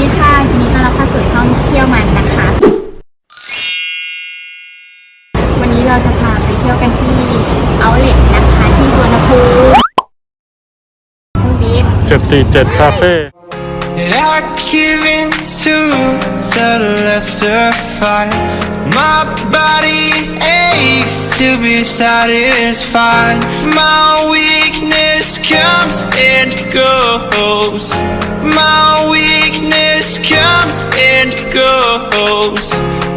ดีค่ะทีนี้ต้อนรับเข้าสู่ช่องเที่ยวมันนะคะ วันนี้เราจะพาไปเที่ยวกันที่เอาเล็ตนะคะที่สวนภูมิเครื่องบิน747 คาเฟ่ I give in to the lesser fight. My body aches to be satisfied. My weakness comes and goes. My weakness comes and goes.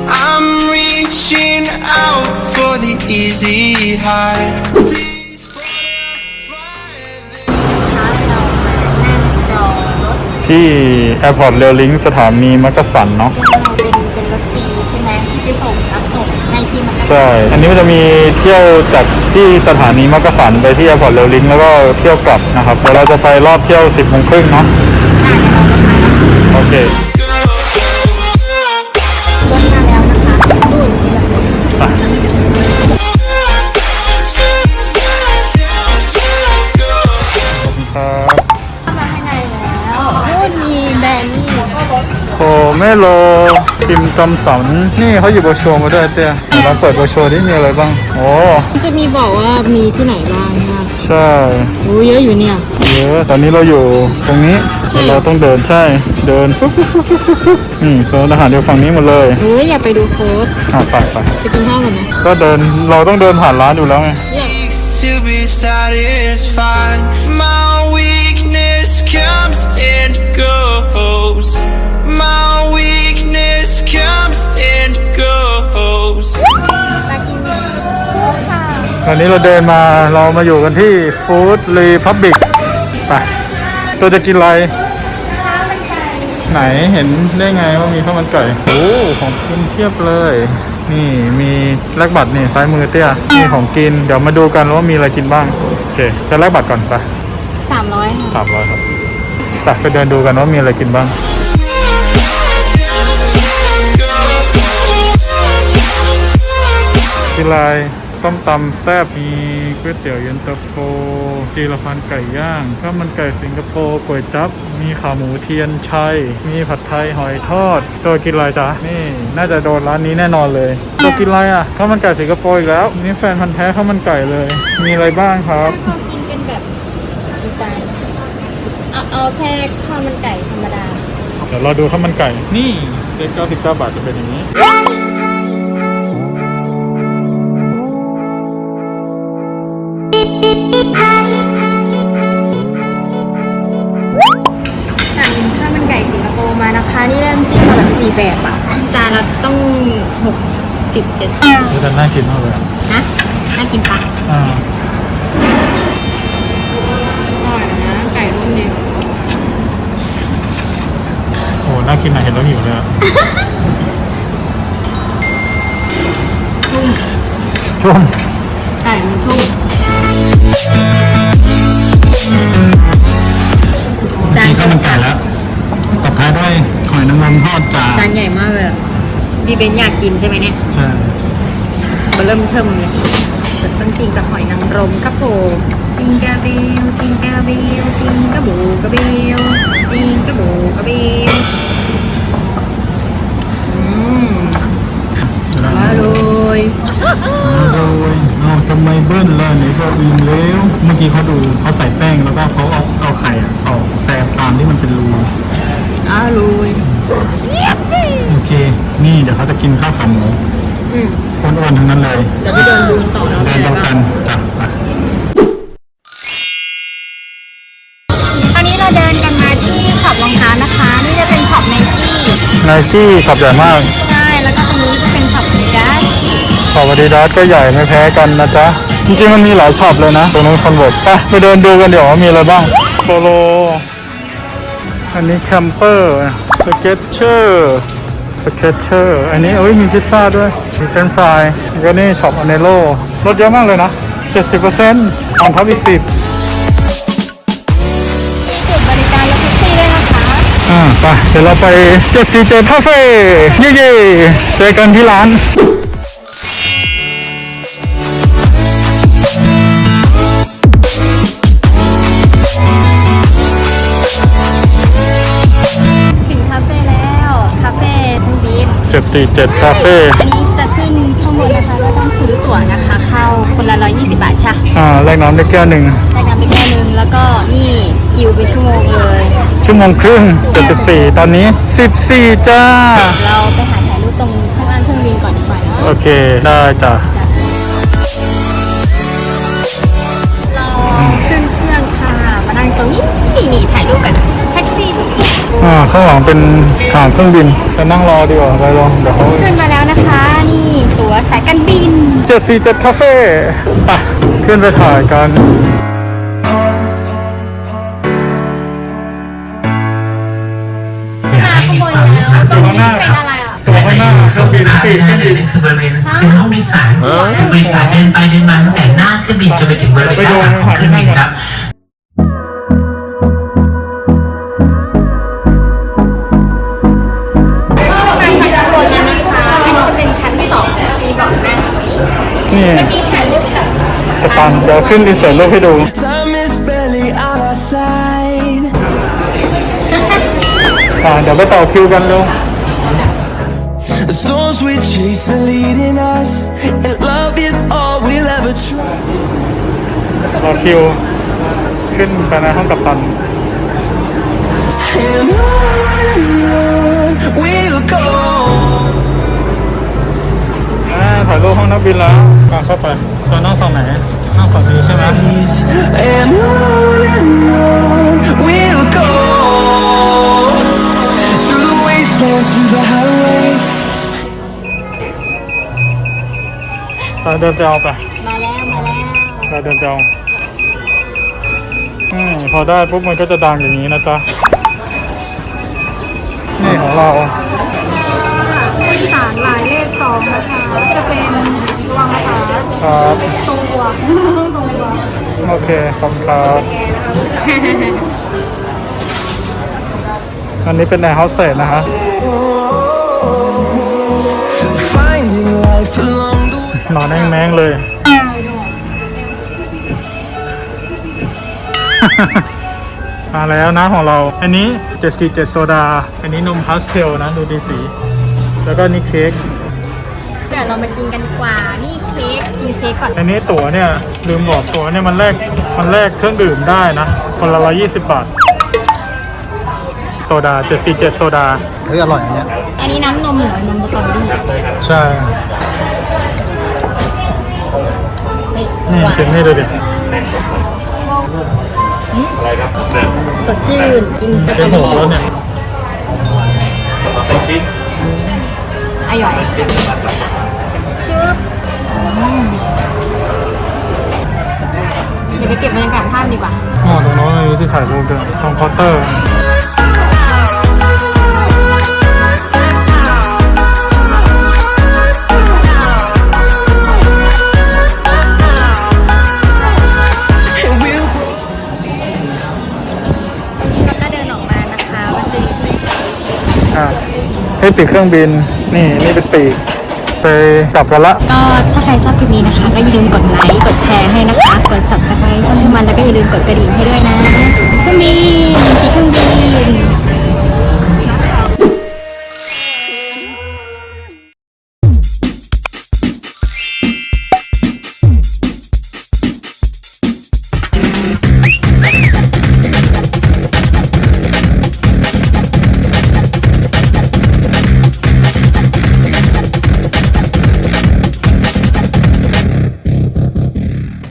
I'm reaching out for the easy high. Please fortify this. นะคะเรามานั่งรอรถที่ Airport Rail Link สถานีมักกะสันเนาะเช่ อันนี้มันจะมีเที่ยวจากที่สถานีมักกะสันไปที่ Airport Rail Link แล้วก็เที่ยวกลับนะครับเดี๋ยวเราจะไปรอบเที่ยว 10โมงครึ่งเนาะอ่าเดี๋ยวเราจะพานะคะโอเครถมาแล้วนะคะนู่นไปครับเข้ามาข้างในแล้ วนู่นมีแบรนด์นี่โอเมโลติมตำสันนี่เขาหยิบโบรชัวร์มาด้วยเตี้ยลองเปิดโบรชัวร์ที่มีอะไรบ้าง โอ้จะมีบอกว่ามีที่ไหนบ้างนะใช่โอ้เยอะอยู่เนี่ยเยอะตอนนี้เราอยู่ตรงนี้ใช่เดี๋ยวเราต้องเดินใช่เดินฟุ๊บฟุ๊บฟุ๊บฟุ๊บฟุ๊บฟุ๊บนี่โซนอาหารอยู่ฝั่งนี้หมดเลยเฮ้ยอย่าไปดูโค้ดอะไปไปจะกินข้าวกันไหมก็เดินเราต้องเดินผ่านร้านอยู่แล้วไงอ ตอนนี้เราเดินมาเรามาอยู่กันที่ฟู้ดรีพับบิกไปตัวจะกินอะไร ไหนเห็นได้ไงว่ามีข้าวมันไก่โอ้ของกินเทียบเลย นี่มีแลกบัตรนี่ซ้ายมือเตี้ยนี่ของกิน เดี๋ยวมาดูกันว่ามีอะไรกินบ้าง โอเคจะแลกบัตรก่อนไปสามร้อยค่ะสามร้อยครับไปไปเดินดูกันว่ามีอะไรกินบ้างกินอะไร ต้มตำแซ่บมีก๋วยเตี๋ยวเย็นตาโฟจีรพันไก่ย่างข้าวมันไก่สิงคโปร์ก๋วยจั๊บมีขาหมูเทียนชัย มีผัดไทยหอยทอด ตัวกินอะไรจ๊ะนี่ น่าจะโดนร้านนี้แน่นอนเลย ตัวกินอะไรอะข้าวมันไก่สิงคโปร์อีกแล้ว นี่แฟนพันธ์แท้ข้าวมันไก่เลย มีอะไรบ้างครับถ้าเขากินเป็นแบบดีใจเอาเอาแค่ข้าวมันไก่ธรรมดา เดี๋ยวเราดูข้าวมันไก่ นี่เด็กเก้าสิบเก้าบาทจะเป็นอย่างนี้ จานละต้องหกสิบเจ็ดสิบนี่จะน่ากินมากเลยอะนะน่ากินปะอ่าอร่อยนะไก่รุ่นเดียวโอ้น่ากินนะเห็นแล้วหิวเลยอะชุ่ม อยนางรมทอดจานจานใหญ่มากเลยอะดีเบนอยากกินใช่ไหมเนี่ย ใช่มาเริ่มเทิมเลยแต่ต้องกินกับหอยนางรมครับผมจิงกาเบลจิงกาเบลจิงกาบูกาเบลจิงกาบูกาเบลอืมอร่อยโอ้ยเอาทำไมเบิ้ลล่ะไหนก็อิ่มแล้วเมื่อกี้เขาดูเขาใส่แป้งแล้วก็เขาเอาเอาไข่อะเอาแซมตามที่มันเป็นรูอร่อยโอเคนี่ เดี๋ยวเขาจะกินข้าวขาหมูอืมอ้วนๆทั้งนั้นเลยเดี๋ยวไปเดินดูต่อแล้วเดิมีนอะไรต้องบ้ากังนจ้ะไปตอนนี้เราเดินกันมาที่ช็อปรองเท้านะคะ นี่จะเป็นช็อปไนกี้ไนกี้ช็อปใหญ่มากใช่แล้วก็ตรงนี้จะเป็นช็อปอาดิดาสช็อปอาดิดาสก็ใหญ่ไม่แพ้กันนะจ๊ะจริงๆมันมีหลายช็อปเลยนะตรงนู้นคอนเวิร์ตไปไปเดินดูกันเดี๋ยวว่ามีอะไรบ้างโปโลอันนี้แคมเปอร์สเก็ตเชอร์ สเก็ตเชอร์อันนี้เอ้ยมีพิซซ่าด้วย มีเฟรนช์ฟรายแล้วก็นี่ช็อปอเนโลลดเยอะมากเลยนะ 70%ออนท็อปอีก10จุดบริการรถแท็กซี่ด้วยนะคะ อ่าไปเดี๋ยวเราไป747คาเฟ่เย่ๆเจอกันที่ร้าน 747คาเฟ่อันนี้จะขึ้นข้างบนนะคะเราต้องซื้อตั๋วนะคะ เข้าคนละ120 บาทใช่อ่าแลกน้ำได้แก้วหนึ่งรายการไปแค่นึงแล้วก็นี่คิวไปชั่วโมงเลย ชั่วโมงครึ่ง74ตอนนี้ 14 จ้า เราไปหาถ่ายรูปตรงข้างล่างเครื่องบินก่อนดีกว่าเนาะโอเค ได้จ้ะ อ่าข้างหลังเป็นฐานเครื่องบินไปนั่งรอดีกว่าไปลองเดี๋ยวเขาขึ้นมาแล้วนะคะ นี่ตั๋วสายการบิน747คาเฟ่ไปขึ้นไปถ่ายกันมาขโมยแล้วตรงนี้เป็นอะไรอะตัวข้างหน้าเครื่องบินปีกเครื่องบินคือบริเวณเป็นห้องโดยสารคือบริษัทเดินไปเดินมาตั้งแต่หน้าเครื่องบินจนไปถึงบริเวณด้านหลังของเครื่องบินครับ นี้นี่เมื่อกี้ถ่ายรูปกับกระตันเดี๋ยวขึ้นดีเซลรูปให้ดู Time is barely on our side. อ่าเดี๋ยวไปต่อคิวกันเร็ว The storms we chase are leading us, and love is all we'll ever try. รอคิว ขึ้นไปในห้องกัปตัน And on นักบินแล้วอ่าเข้าไปจะนั่งฝั่งไหนนั่งฝั่งนี้ใช่ไหม And on and on we'll go. Through the wastelands, through the highways. ไปเดินไปเอาไป มาแล้ว มาแล้วไปเดินไปเอาอืมพอได้ปุ๊บมันก็จะดังอย่างนี้นะจ๊ะ นี่ของเรา องนะคะจะเป็นระวังนะคะครับทรงตัวทรงตัวโอเคขอบคุณครับอันนี้เป็นแอร์เฮาส์เซตนะฮะ Finding life along the way. นอนแม่งๆเลย มาแล้วนะของเรา อันนี้747โซดา อันนี้นมพาสเทลนะ ดูดีสี แล้วก็นี่เค้กเดี๋ยวเรามากินกันดีกว่า นี่เค้กกินเค้กก่อน อันนี้ตั๋วเนี่ยลืมบอกตั๋วเนี่ยมันแลกมันแลกเครื่องดื่มได้นะ คนละ120บาท โซดา747โซดาเฮ้ยอร่อยอันเนี้ยอันนี้น้ำนมเหรอนมสตรอเบอรี่ใช่นี่นี่หวานชิมนี่ดูดิสดชื่นกินสตรเค้อกเบหอมูรี่แล้วเนี่ยาน์เตอร์ And we'll grow. เราก็เดินออกมานะคะมันจะมีอะให้ปีกเครื่องบิน นี่นี่เป็นปีกไปกลับกันละ ก็ถ้าใครชอบคลิปนี้นะคะ ก็อย่าลืมกดไลค์ กดแชร์ให้นะคะ กด subscribe ช่องทุกมันแล้วก็อย่าลืมกดกระดิ่งให้ด้วยนะเครื่องบิน ปีกเครื่องบิน